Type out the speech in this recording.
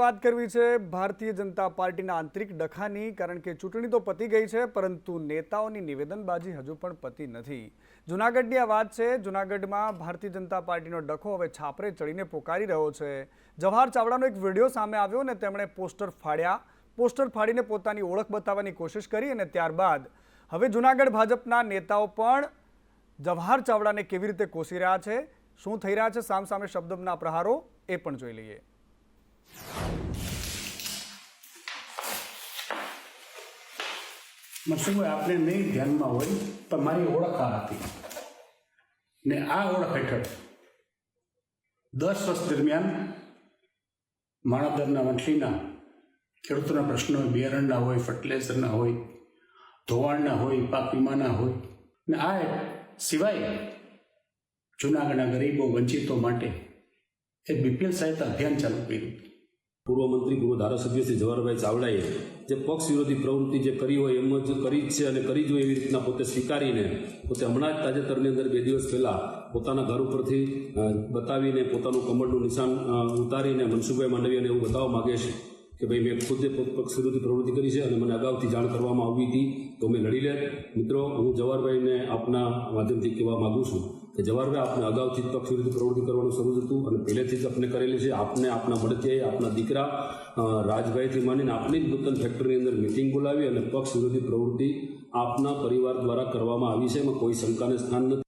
વાત કરવી છે ભારતીય જનતા પાર્ટીના આંતરિક ડખાની, કારણ કે ચૂંટણી તો પતી ગઈ છે, પરંતુ નેતાઓની નિવેદનબાજી હજુ પણ પતી નથી. જૂનાગઢની આ વાત છે, જુનાગઢમાં ભારતીય જનતા પાર્ટીનો ડખો હવે છાપરે ચડીને પોકારી રહ્યો છે. જવાહર ચાવડાનો એક વીડિયો સામે આવ્યો ને તેમણે પોસ્ટર ફાડ્યા. પોસ્ટર ફાડીને પોતાની ઓળખ બતાવવાની કોશિશ કરી અને ત્યારબાદ હવે જુનાગઢ ભાજપના નેતાઓ પણ જવાહર ચાવડાને કેવી રીતે કોસી રહ્યા છે, શું થઈ રહ્યા છે, સામસામે શબ્દના પ્રહારો એ પણ જોઈ લઈએ. મનસુખભાઈ આપણે નહીં ધ્યાનમાં હોય, પણ મારી ઓળખ આ હતી. ને આ ઓળખ હેઠળ દસ વર્ષ દરમિયાન માણાદરના વંથલીના ખેડૂતોના પ્રશ્નો બિયારણના હોય ફર્ટિલાઇઝરના હોય, ધોવાણના હોય, પાક વીમાના હોય, ને આ સિવાય જૂનાગઢના ગરીબો વંચિતો માટે એ બીપીએલ સહાયતા અભિયાન ચાલુ કર્યું. પૂર્વ મંત્રી, પૂર્વ ધારાસભ્ય શ્રી જવાહરભાઈ ચાવડાએ જે પક્ષ વિરોધી પ્રવૃત્તિ જે કરી હોય એમ જ કરી જ છે અને કરી જ હોય એવી રીતના પોતે સ્વીકારીને, પોતે હમણાં જ તાજેતરની અંદર બે દિવસ પહેલાં પોતાના ઘર ઉપરથી બતાવીને પોતાનું કમળનું નિશાન ઉતારીને મનસુખભાઈ માંડવીયાને એવું બતાવવા માગે છે. કે ભાઈ મેં ખુદે પક્ષ વિરોધી પ્રવૃત્તિ કરી છે અને મને અગાઉથી જાણ કરવામાં આવી હતી તો મેં લડી લે. મિત્રો, હું જવાહરભાઈને આપના માધ્યમથી કહેવા માગું છું કે જવાહરભાઈ, આપને અગાઉથી જ પક્ષ વિરોધી પ્રવૃત્તિ કરવાનું શરૂ થતું અને પહેલેથી જ આપણે કરેલી છે. આપને આપના મળતીએ આપના દીકરા રાજભાઈથી માંડીને આપની જ નૂતન ફેક્ટરીની અંદર મિટિંગ બોલાવી અને પક્ષ વિરોધી પ્રવૃત્તિ આપના પરિવાર દ્વારા કરવામાં આવી છે. એમાં કોઈ શંકાને સ્થાન નથી.